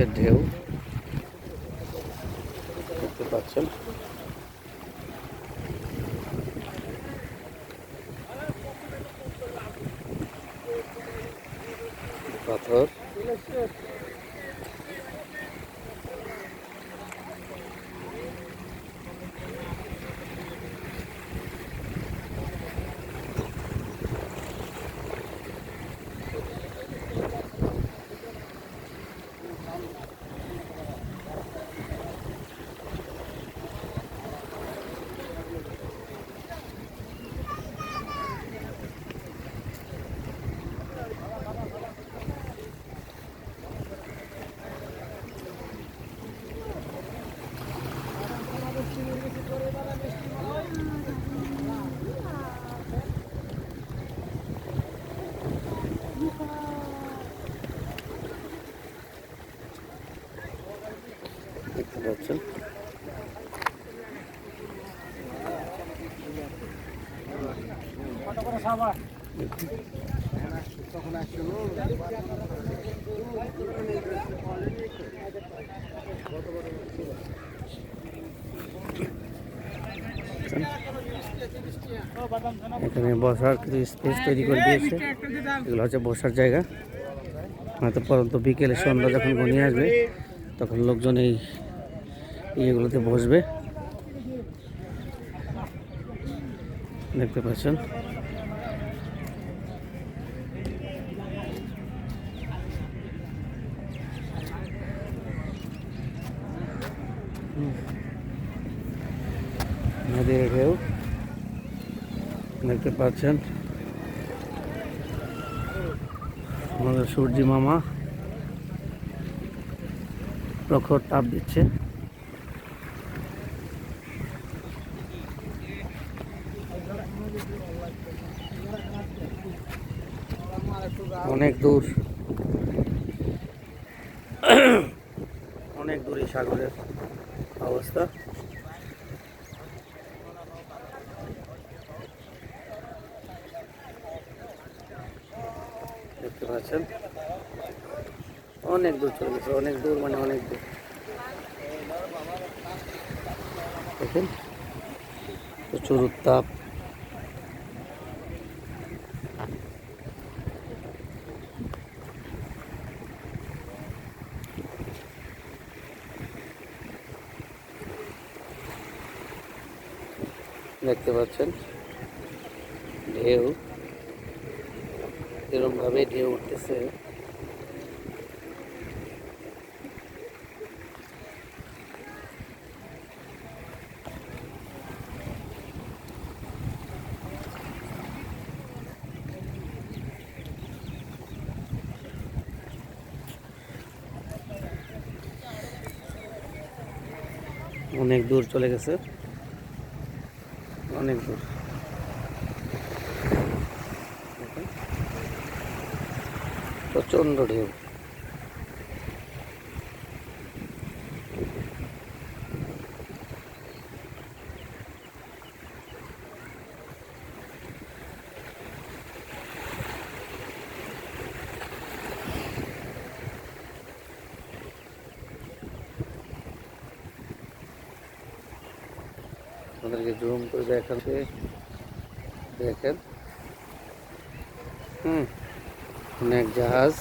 হচ্ছে ঢেউ। দেখতে পাচ্ছেন। পাথর। এখানে বসার কিছু স্পেস তৈরি করে দিয়েছে। এগুলো হচ্ছে বসার জায়গা। হয়তো পরন্ত বিকেলে সন্ধ্যা যখন ঘনিয়ে আসবে, তখন লোকজন এই ইয়েগুলোতে বসবে। দেখতে পাচ্ছেন। নদীর ঢেউ দেখতে পাচ্ছেন। আমাদের সূর্যি মামা প্রখর তাপ দিচ্ছে। অনেক দূর, অনেক দূরে সাগরের। অবস্থা। দেখতে পাচ্ছেন? অনেক দূর চলে গেছে, অনেক দূর মানে অনেক দূর। দেখেন, প্রচুর উত্তাপ। দেখতে পাচ্ছেন। ঢেউ। এরকম ভাবে ঢেউ উঠতেছে। অনেক দূর চলে গেছে। অনেক দূর প্রচণ্ড ঢেউ। আপনাদেরকে জুম করে দেখাতে দেখেন। হুম, অনেক জাহাজ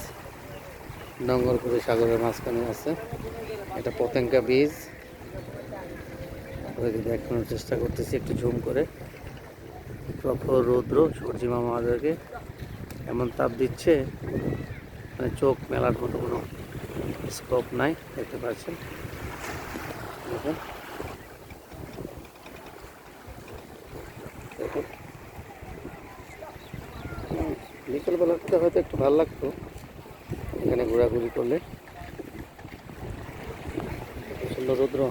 নোঙ্গর করে সাগরের মাঝখানে আছে। এটা পতেঙ্কা বীজ আপনাদেরকে দেখানোর চেষ্টা করতেছি একটু জুম করে। প্রখর রৌদ্র, সূর্যি মামা আমাদেরকে এমন তাপ দিচ্ছে মানে চোখ মেলার মতো কোনো স্কোপ নাই, দেখতে পাচ্ছেন। দেখুন। দেখুন। হুম, বিকেলবেলাতে হয়তো একটু ভালো লাগতো এখানে ঘোরাঘুরি করলে। প্রচণ্ড রৌদ্র।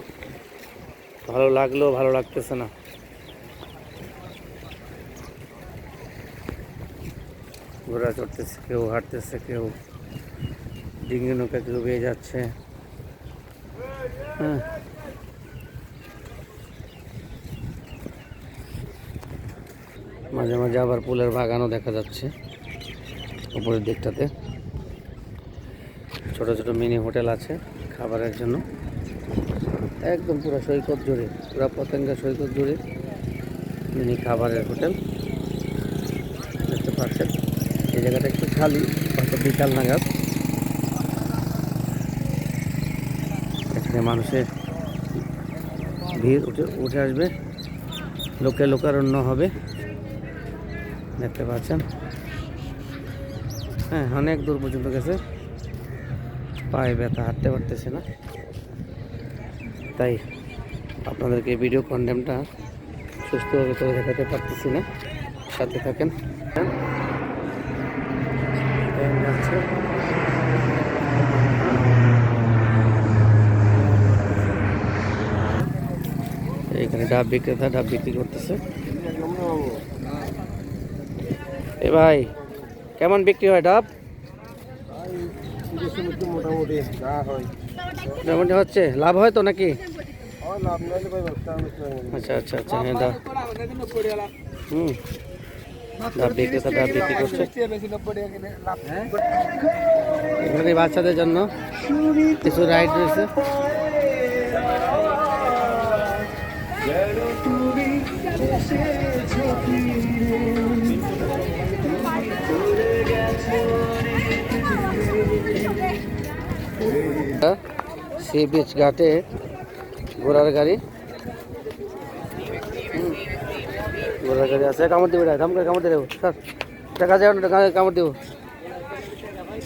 ভালো লাগলেও ভালো লাগতেছে না। ঘোরা চড়তেছে কেউ হাঁটতেছে কেউ ডিঙ্গি নৌকা কেউ বেয়ে যাচ্ছে। হ্যাঁ। মাঝে মাঝে আবার পুলের বাগানও দেখা যাচ্ছে উপরের দিকটাতে। ছোট ছোট মিনি হোটেল আছে খাবারের জন্য। একদম পুরো সৈকত জুড়ে, পুরো পতেঙ্গা সৈকত জুড়ে মিনি খাবারের হোটেল। দেখতে পাচ্ছেন, এই জায়গাটা একটু খালি, হয়তো বিকাল নাগাদ। এখানে মানুষের ভিড় উঠে উঠে আসবে, লোকে লোকারণ্য হবে। দেখতে পাচ্ছেন। হ্যাঁ অনেক দূর পর্যন্ত গেছে। পায়ে ব্যথা, হাঁটতে পারতেছে না। তাই আপনাদেরকে ভিডিও কন্টেন্টটা সুস্থভাবে করে দেখাতে পারতেছি না। সাথে থাকেন। যাচ্ছে। এইখানে ডাব বিক্রেতা, ডাব বিক্রি করতেছে। এ ভাই, কেমন বিক্রি হয় ডাব? মোটামুটি হচ্ছে, লাভ হয় তো নাকি। আচ্ছা আচ্ছা আচ্ছা হ্যাঁ ডাব হুম। ডাব বিক্রি করছে। বাচ্চাদের জন্য। কিছু রাইড রয়েছে। সি বিচ ঘাটে ঘোড়ার গাড়ি। ঘোড়ার গাড়ি আছে। কামড় দিবে ধাম করে কামড় দেবো। স্যার টাকা যাও না কামড় দেবো।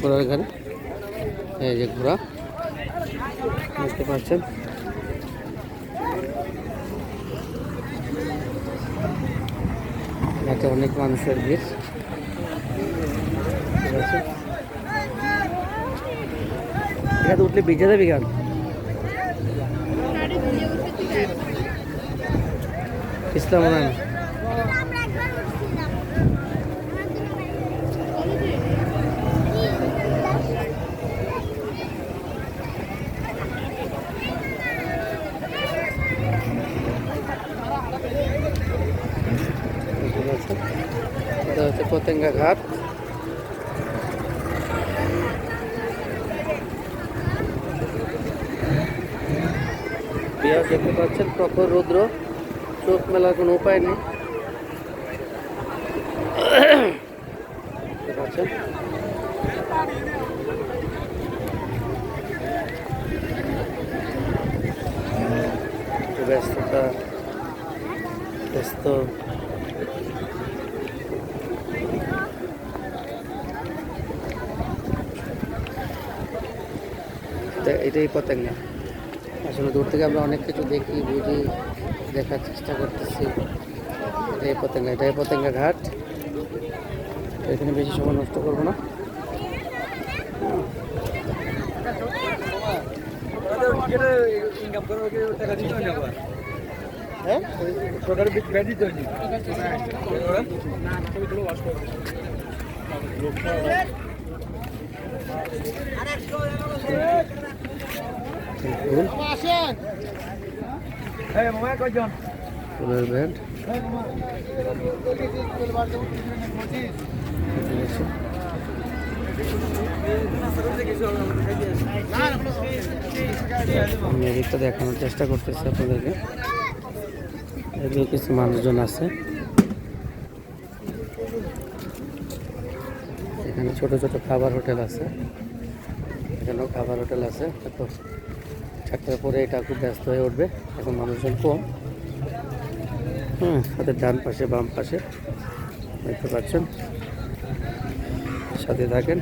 ঘোড়ার গাড়ি। এই যে ঘোড়া। বুঝতে পারছেন এতে অনেক মানুষের ভিড়। আছে। উঠলে ভিজে যাবি গান ইসলাম আছে এটা হচ্ছে পতেঙ্গা ঘাট। দেখতে পাচ্ছেন প্রখর রৌদ্র। চোখ মেলার কোনো উপায় নেই। ব্যস্ততা ব্যস্ত। এটা- এটাই পতেঙ্গা আসলে দূর থেকে আমরা অনেক কিছু দেখি বুঝি দেখার চেষ্টা করতেছি। এটাই পতেঙ্গা এটাই পতেঙ্গা ঘাট। এখানে বেশি সময় নষ্ট করব না। হ্যাঁ? ফুল এদিকটা দেখানোর চেষ্টা করতেছি আপনাদেরকে। এদিকে কিছু মানুষজন আছে। এখানে ছোট ছোট খাবার হোটেল আছে। এখানেও খাবার হোটেল আছে। চারটার পরে এটা খুব ব্যস্ত হয়ে উঠবে। এখন মানুষজন কম। হ্যাঁ ডান পাশে, বাম পাশে। দেখতে পাচ্ছেন? সাথে থাকেন।